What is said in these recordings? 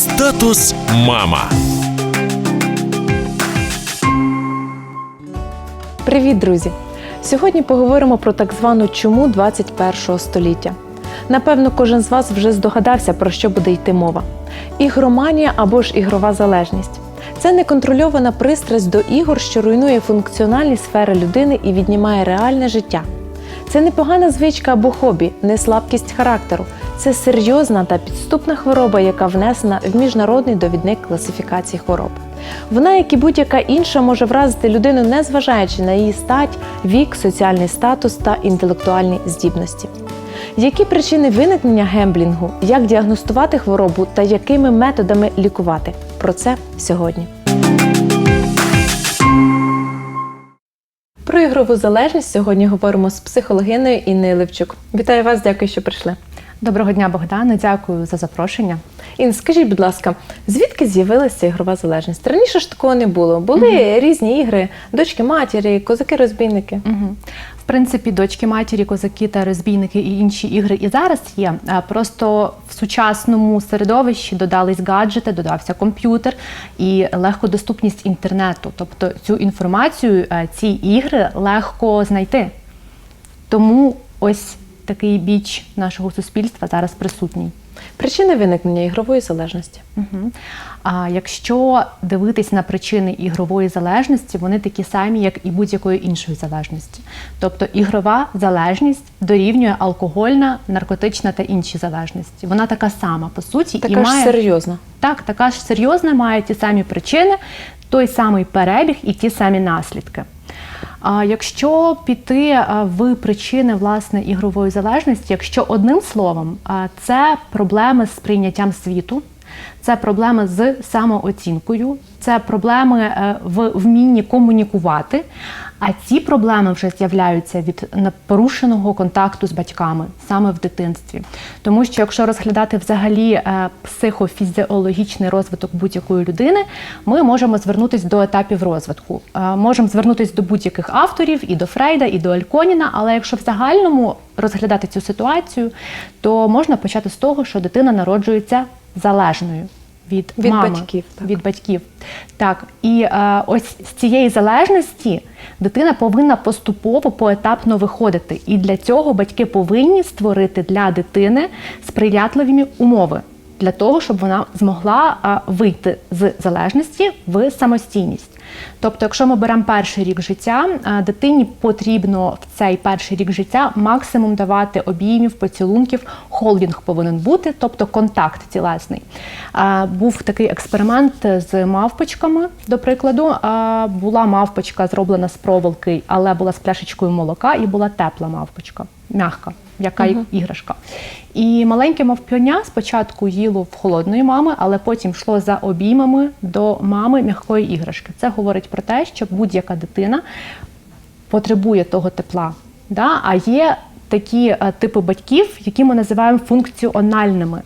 Статус мама. Привіт, друзі! Сьогодні поговоримо про так звану чуму 21 століття. Напевно, кожен з вас вже здогадався, про що буде йти мова: ігроманія або ж ігрова залежність. Це неконтрольована пристрасть до ігор, що руйнує функціональні сфери людини і віднімає реальне життя. Це не погана звичка або хобі, не слабкість характеру. Це серйозна та підступна хвороба, яка внесена в міжнародний довідник класифікації хвороб. Вона, як і будь-яка інша, може вразити людину, незважаючи на її стать, вік, соціальний статус та інтелектуальні здібності. Які причини виникнення гемблінгу, як діагностувати хворобу та якими методами лікувати? Про це сьогодні. Про ігрову залежність сьогодні говоримо з психологиною Інною Левчук. Вітаю вас, дякую, що прийшли. Доброго дня, Богдане. Дякую за запрошення. Ін, скажіть, будь ласка, звідки з'явилася ігрова залежність? Раніше ж такого не було. Були різні ігри, дочки матері, козаки-розбійники. Угу. В принципі, дочки матері, козаки та розбійники і інші ігри і зараз є. Просто в сучасному середовищі додались гаджети, додався комп'ютер і легкодоступність інтернету. Тобто цю інформацію, е, ці ігри легко знайти. Тому ось такий біч нашого суспільства зараз присутній. Причини виникнення ігрової залежності. Угу. А якщо дивитись на причини ігрової залежності, вони такі самі, як і будь-якої іншої залежності. Тобто ігрова залежність дорівнює алкогольна, наркотична та інші залежності. Вона така сама по суті Така і ж має серйозна. так, така ж серйозна, має ті самі причини, той самий перебіг і ті самі наслідки. А якщо піти в причини власне ігрової залежності, якщо одним словом, це проблеми з прийняттям світу, це проблеми з самооцінкою, це проблеми е, в вмінні комунікувати. А ці проблеми вже з'являються від порушеного контакту з батьками саме в дитинстві. Тому що якщо розглядати взагалі е, психофізіологічний розвиток будь-якої людини, ми можемо звернутися до етапів розвитку. Е, Можемо звернутися до будь-яких авторів, і до Фрейда, і до Альконіна. Але якщо в загальному розглядати цю ситуацію, то можна почати з того, що дитина народжується залежною. Від, Від мами, батьків, так. від батьків. Так, і е, ось з цієї залежності дитина повинна поступово поетапно виходити. І для цього батьки повинні створити для дитини сприятливі умови для того, щоб вона змогла вийти з залежності в самостійність. Тобто, якщо ми беремо перший рік життя, дитині потрібно в цей перший рік життя максимум давати обіймів, поцілунків, холдінг повинен бути, тобто контакт тілесний. Був такий експеримент з мавпочками, до прикладу. Була мавпочка зроблена з проволоки, але була з пляшечкою молока і була тепла мавпочка, м'яка, яка uh іграшка. І маленьке мавпеня спочатку їло в холодної мами, але потім йшло за обіймами до мами м'якої іграшки. Це говорить про те, що будь-яка дитина потребує того тепла. Да? А є такі е, типи батьків, які ми називаємо функціональними.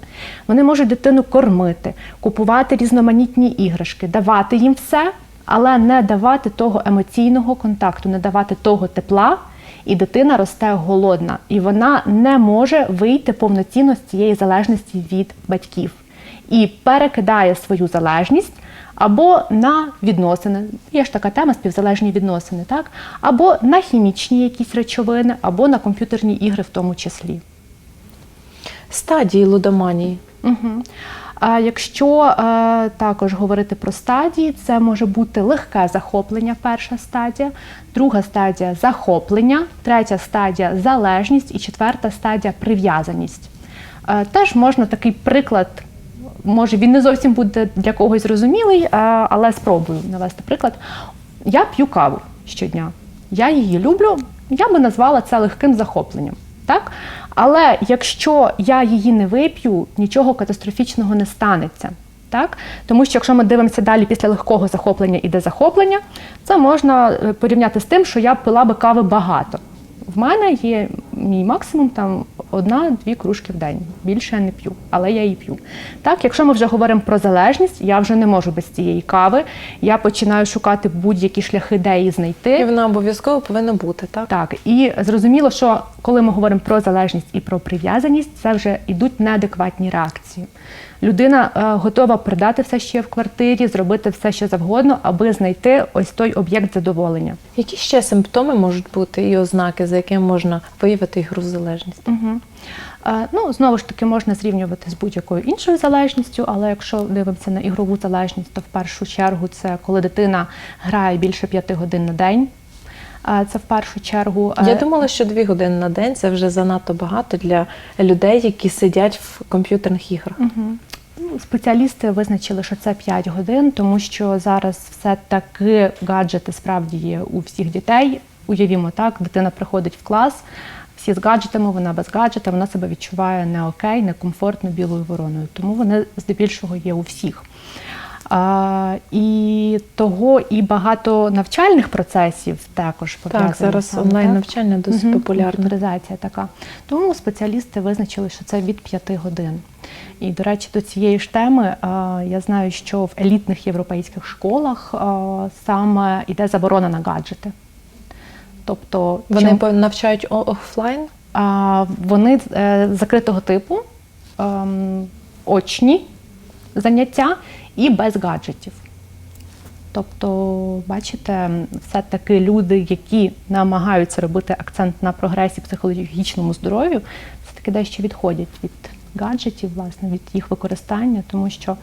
Вони можуть дитину кормити, купувати різноманітні іграшки, давати їм все, але не давати того емоційного контакту, не давати того тепла. І дитина росте голодна, і вона не може вийти повноцінно з цієї залежності від батьків і перекидає свою залежність або на відносини. Є ж така тема співзалежні відносини, так? Або на хімічні якісь речовини, або на комп'ютерні ігри в тому числі. Стадії лудоманії. Угу. А якщо е, також говорити про стадії, це може бути легке захоплення, перша стадія, друга стадія захоплення, третя стадія залежність і четверта стадія прив'язаність. Е, теж можна такий приклад, може він не зовсім буде для когось зрозумілий, е, але спробую навести приклад. Я п'ю каву щодня, я її люблю, я би назвала це легким захопленням. Так? Але якщо я її не вип'ю, нічого катастрофічного не станеться. Так? Тому що якщо ми дивимося далі після легкого захоплення іде захоплення, це можна е, порівняти з тим, що я пила би кави багато. В мене є мій максимум там одна-дві кружки в день. Більше я не п'ю, але я її п'ю. Так, якщо ми вже говоримо про залежність, я вже не можу без цієї кави. Я починаю шукати будь-які шляхи, де її знайти. І вона обов'язково повинна бути, так? Так, і зрозуміло, що коли ми говоримо про залежність і про прив'язаність, це вже йдуть неадекватні реакції. людина е, готова продати все, що є в квартирі, зробити все, що завгодно, аби знайти ось той об'єкт задоволення. Які ще симптоми можуть бути і ознаки, за якими можна виявити ігру залежність? Угу. Ну, знову ж таки, можна зрівнювати з будь-якою іншою залежністю, але якщо дивимося на ігрову залежність, то в першу чергу це коли дитина грає більше п'яти годин на день. Це в першу чергу. Я е, думала, що дві години на день це вже занадто багато для людей, які сидять в комп'ютерних іграх. Ну, Спеціалісти визначили, що це 5 годин, тому що зараз все-таки гаджети справді є у всіх дітей. Уявімо так, дитина приходить в клас, всі з гаджетами, вона без гаджета, вона себе відчуває не окей, некомфортно білою вороною. Тому вони здебільшого є у всіх. А, і того і багато навчальних процесів також. Так, зараз онлайн навчання досить Мгм, популярне. така. Тому спеціалісти визначили, що це від 5 годин. І, до речі, до цієї ж теми а, я знаю, що в елітних європейських школах а, саме йде заборона на гаджети. Тобто Вони по- навчають офлайн. а, вони е, закритого типу, ем, очні заняття і без гаджетів. Тобто, бачите, все-таки люди, які намагаються робити акцент на прогресі психологічному здоров'ю, все-таки дещо відходять від гаджетів, власне, від їх використання, тому що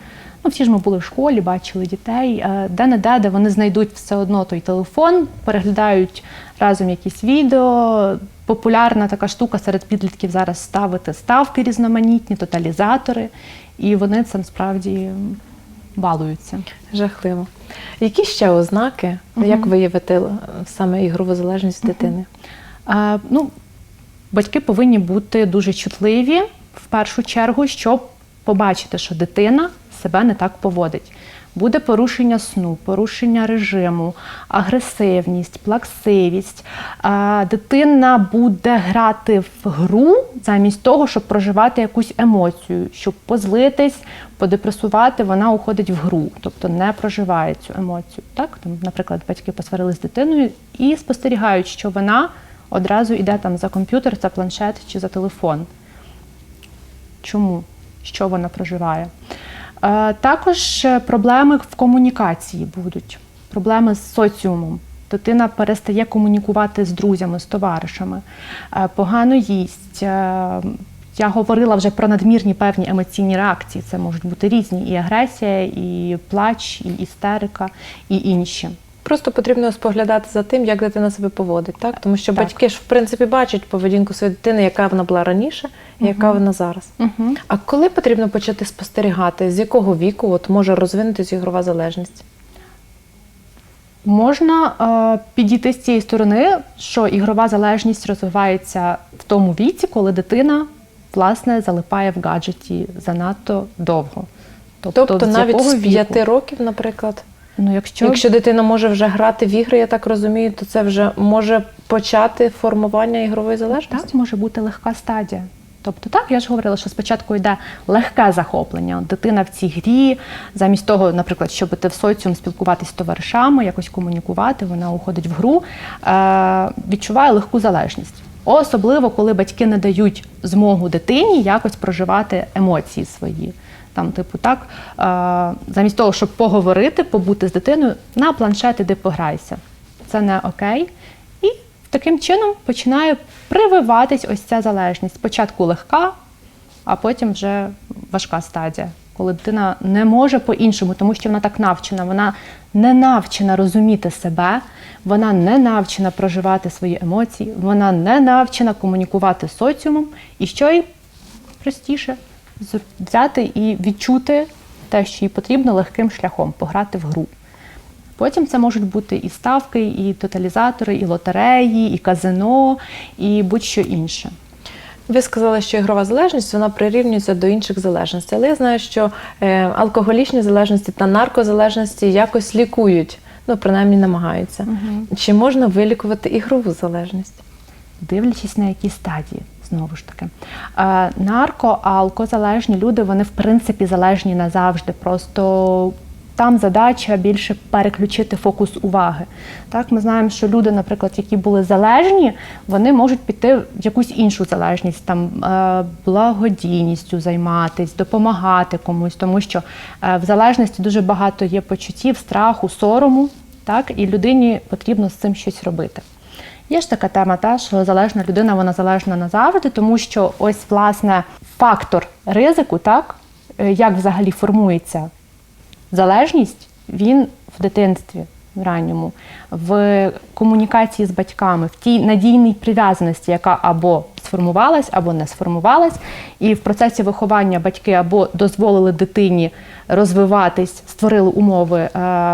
ну, всі ж ми були в школі, бачили дітей, е, де-не-де, де вони знайдуть все одно той телефон, переглядають разом якісь відео. Популярна така штука серед підлітків зараз ставити ставки різноманітні, тоталізатори, і вони цим справді балуються. Жахливо. Які ще ознаки, як виявити е, саме ігрову залежність дитини? А, ну, батьки повинні бути дуже чутливі в першу чергу, щоб побачити, що дитина себе не так поводить. Буде порушення сну, порушення режиму, агресивність, плаксивість. Дитина буде грати в гру замість того, щоб проживати якусь емоцію, щоб позлитись, подепресувати, вона уходить в гру, тобто не проживає цю емоцію. Так, там, наприклад, батьки посварились з дитиною і спостерігають, що вона одразу йде там за комп'ютер, за планшет чи за телефон. Чому? Що вона проживає? Е, Також е, проблеми в комунікації будуть, проблеми з соціумом. Дитина перестає комунікувати з друзями, з товаришами, е, погано їсть. Я говорила вже про надмірні певні емоційні реакції. Це можуть бути різні: і агресія, і плач, і істерика, і інші. Просто потрібно споглядати за тим, як дитина себе поводить, так? Тому що Так. батьки ж в принципі бачать поведінку своєї дитини, яка вона була раніше, і яка вона зараз. Угу. А коли потрібно почати спостерігати, з якого віку от може розвинутися ігрова залежність? Можна е, підійти з цієї сторони, що ігрова залежність розвивається в тому віці, коли дитина власне залипає в гаджеті занадто довго. Тобто, з навіть з віку? років, наприклад, Ну, якщо, якщо дитина може вже грати в ігри, я так розумію, то це вже може почати формування ігрової залежності. так може бути легка стадія. Тобто, так, я ж говорила, що спочатку йде легке захоплення. От Дитина в цій грі, замість того, наприклад, щоб іти в соціум, спілкуватися з товаришами, якось комунікувати, вона уходить в гру, е- відчуває легку залежність. Особливо, коли батьки не дають змогу дитині якось проживати емоції свої. Там, типу, так, е- замість того, щоб поговорити, побути з дитиною, на планшет іди пограйся. Це не окей. І таким чином починає прививатись ось ця залежність. Спочатку легка, а потім вже важка стадія, коли дитина не може по-іншому, тому що вона так навчена. Вона не навчена розуміти себе, вона не навчена проживати свої емоції, вона не навчена комунікувати з соціумом. І що їй простіше взяти і відчути те, що їй потрібно легким шляхом пограти в гру. Потім це можуть бути і ставки, і тоталізатори, і лотереї, і казино, і будь-що інше. Ви сказали, що ігрова залежність вона прирівнюється до інших залежностей, але я знаю, що е, алкоголічні залежності та наркозалежності якось лікують, ну принаймні намагаються. Чи можна вилікувати ігрову залежність? Дивлячись на які стадії, знову ж таки. Е, нарко, алкозалежні люди, вони в принципі залежні назавжди. Просто там задача більше переключити фокус уваги. Так, ми знаємо, що люди, наприклад, які були залежні, вони можуть піти в якусь іншу залежність, там е, благодійністю займатись, допомагати комусь, тому що е, в залежності дуже багато є почуттів, страху, сорому, так, і людині потрібно з цим щось робити. Є ж така тема, та, що залежна людина, вона залежна назавжди, тому що ось власне фактор ризику, так, е, як взагалі формується залежність, він в дитинстві в ранньому, в комунікації з батьками, в тій надійній прив'язаності, яка або сформувалась, або не сформувалась. І в процесі виховання батьки або дозволили дитині розвиватись, створили умови, е,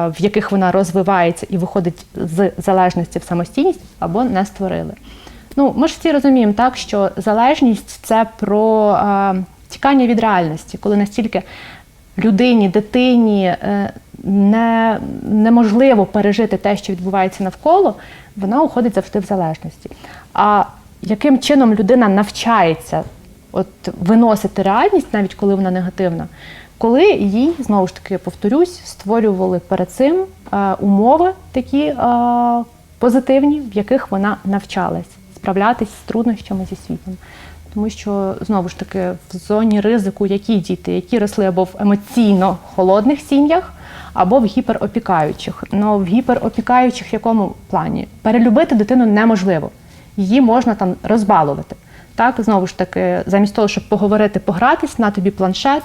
в яких вона розвивається і виходить з залежності в самостійність, або не створили. Ну, ми ж всі розуміємо, так, що залежність це про е, тікання від реальності, коли настільки людині, дитині е, не, неможливо пережити те, що відбувається навколо, вона уходить завжди в залежності. А яким чином людина навчається от, виносити реальність, навіть коли вона негативна, коли їй, знову ж таки, повторюсь, створювали перед цим е, умови такі е, позитивні, в яких вона навчалась справлятись з труднощами зі світом. Тому що знову ж таки в зоні ризику які діти, які росли або в емоційно холодних сім'ях, або в гіперопікаючих. Ну в гіперопікаючих якому плані? Перелюбити дитину неможливо. Її можна там розбалувати. Так, знову ж таки, замість того, щоб поговорити, погратись, на тобі планшет,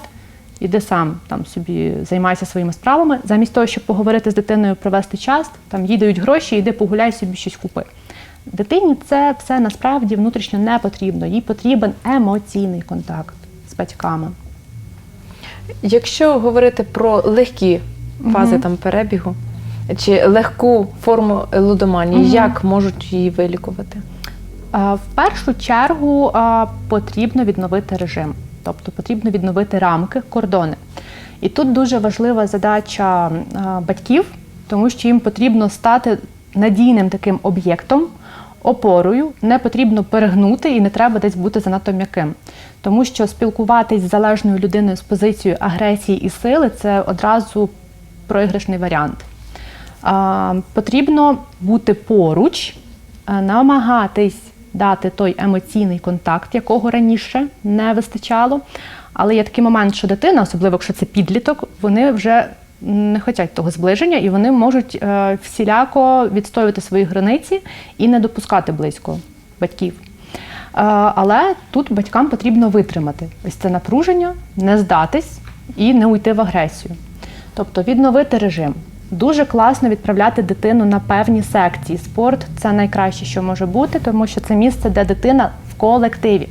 іди сам там собі займайся своїми справами. Замість того, щоб поговорити з дитиною, провести час, там їй дають гроші, іди погуляй собі щось купи. Дитині це все насправді внутрішньо не потрібно. Їй потрібен емоційний контакт з батьками. Якщо говорити про легкі фази там перебігу чи легку форму лудоманії, як можуть її вилікувати? Е, В першу чергу е, потрібно відновити режим, тобто потрібно відновити рамки, кордони. І тут дуже важлива задача е, батьків, тому що їм потрібно стати надійним таким об'єктом, опорою, не потрібно перегнути і не треба десь бути занадто м'яким. Тому що спілкуватись з залежною людиною з позицією агресії і сили це одразу проіграшний варіант. Потрібно бути поруч, а, намагатись дати той емоційний контакт, якого раніше не вистачало. Але є такий момент, що дитина, особливо якщо це підліток, вони вже не хочуть того зближення, і вони можуть е, всіляко відстоювати свої границі і не допускати близько батьків. Е, Але тут батькам потрібно витримати ось це напруження, не здатись і не уйти в агресію. Тобто відновити режим. Дуже класно відправляти дитину на певні секції. Спорт це найкраще, що може бути, тому що це місце, де дитина в колективі.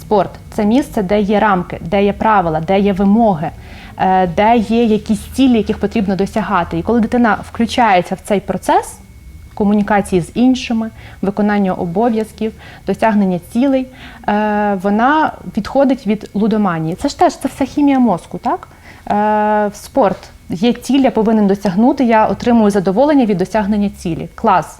Спорт це місце, де є рамки, де є правила, де є вимоги, е, де є якісь цілі, яких потрібно досягати. І коли дитина включається в цей процес комунікації з іншими, виконання обов'язків, досягнення цілей, е, вона відходить від лудоманії. Це ж теж це все хімія мозку, так? Е, Спорт є ціль, я повинен досягнути, я отримую задоволення від досягнення цілі. Клас.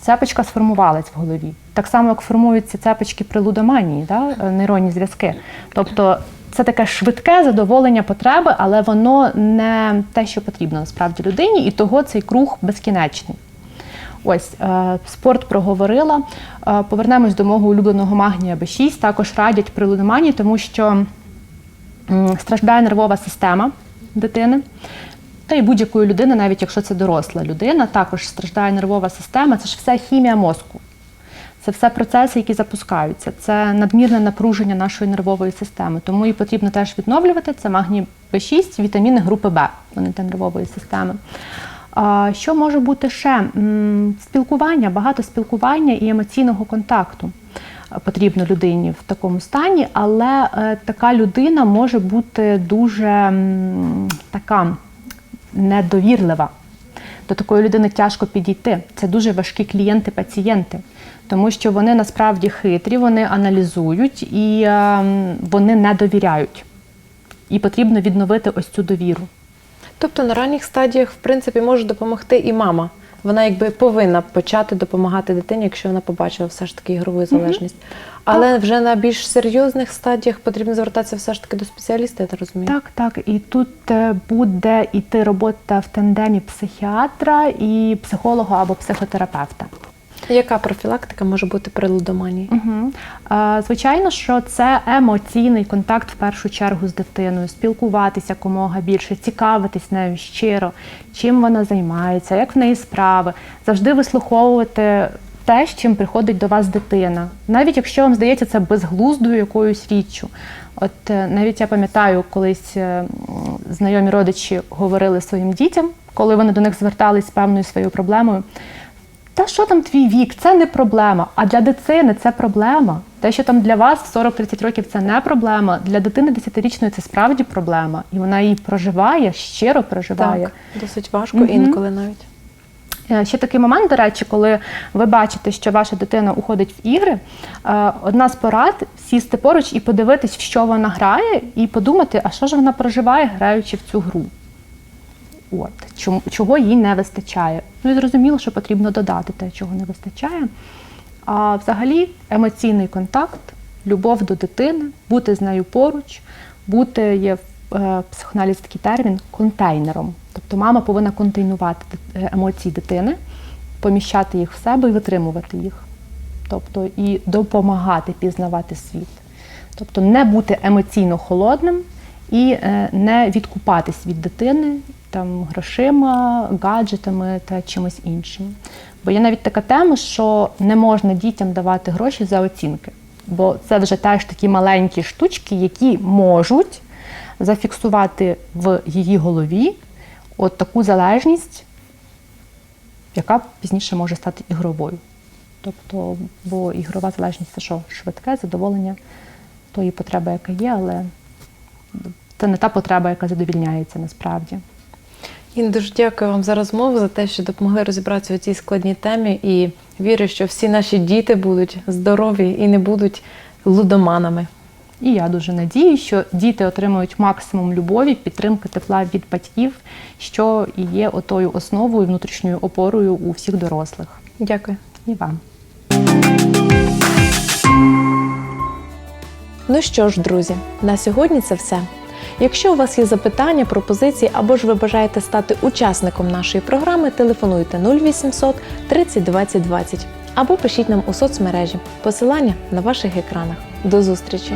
Цепочка сформувалась в голові. Так само, як формуються цепочки при лудоманії, да? е, нейронні зв'язки. Тобто це таке швидке задоволення потреби, але воно не те, що потрібно насправді людині, і того цей круг безкінечний. Ось е, спорт проговорила. Повернемось до мого улюбленого магнія Б6. Також радять при лудоманії, тому що страждає нервова система дитини. Та й будь-якої людини, навіть якщо це доросла людина, також страждає нервова система. Це ж все хімія мозку. Це все процеси, які запускаються. Це надмірне напруження нашої нервової системи. Тому і потрібно теж відновлювати. Це магній Б6, вітаміни групи Б, вони для нервової системи. Що може бути ще? Спілкування, багато спілкування і емоційного контакту потрібно людині в такому стані, але е, така людина може бути дуже така недовірлива. До такої людини тяжко підійти. Це дуже важкі клієнти-пацієнти, тому що вони насправді хитрі, вони аналізують і е, вони не довіряють. І потрібно відновити ось цю довіру. Тобто на ранніх стадіях, в принципі, може допомогти і мама. Вона якби повинна почати допомагати дитині, якщо вона побачила все ж таки ігрову залежність. Але вже на більш серйозних стадіях потрібно звертатися все ж таки до спеціаліста, я так розумію. Так, так. І тут е, буде іти робота в тандемі психіатра і психолога або психотерапевта. Яка профілактика може бути при лудоманії? Угу. Звичайно, що це емоційний контакт в першу чергу з дитиною, спілкуватися якомога більше, цікавитись нею щиро, чим вона займається, як в неї справи, завжди вислуховувати те, з чим приходить до вас дитина, навіть якщо вам здається це безглуздою якоюсь річчю. От е, навіть я пам'ятаю, колись е, знайомі родичі говорили своїм дітям, коли вони до них звертались з певною своєю проблемою. Та що там твій вік? Це не проблема. А для дитини це проблема. Те, що там для вас в 40-30 років це не проблема. Для дитини 10-річної це справді проблема. І вона її проживає, щиро проживає. Так, досить важко Мгм. інколи навіть. Е, Ще такий момент, до речі, коли ви бачите, що ваша дитина уходить в ігри, е, одна з порад сісти поруч і подивитись, в що вона грає, і подумати, а що ж вона проживає, граючи в цю гру. От, чого їй не вистачає. Ну і зрозуміло, що потрібно додати те, чого не вистачає. А взагалі емоційний контакт, любов до дитини, бути з нею поруч, бути є в е, психоаналізі такий термін контейнером. Тобто мама повинна контейнувати е, емоції дитини, поміщати їх в себе і витримувати їх. Тобто і допомагати пізнавати світ. Тобто не бути емоційно холодним і е, не відкупатись від дитини там, грошима, гаджетами та чимось іншим. Бо є навіть така тема, що не можна дітям давати гроші за оцінки. Бо це вже теж такі маленькі штучки, які можуть зафіксувати в її голові от таку залежність, яка пізніше може стати ігровою. Тобто, бо ігрова залежність це що? Швидке задоволення тої потреби, яка є, але це не та потреба, яка задовільняється насправді. Інна, дуже дякую вам за розмову, за те, що допомогли розібратися у цій складній темі. І вірю, що всі наші діти будуть здорові і не будуть лудоманами. І я дуже надію, що діти отримують максимум любові, підтримки тепла від батьків, що і є отою основою, внутрішньою опорою у всіх дорослих. Дякую. І вам. Ну що ж, друзі, на сьогодні це все. Якщо у вас є запитання, пропозиції або ж ви бажаєте стати учасником нашої програми, телефонуйте 0800 30 20 20 або пишіть нам у соцмережі. Посилання на ваших екранах. До зустрічі!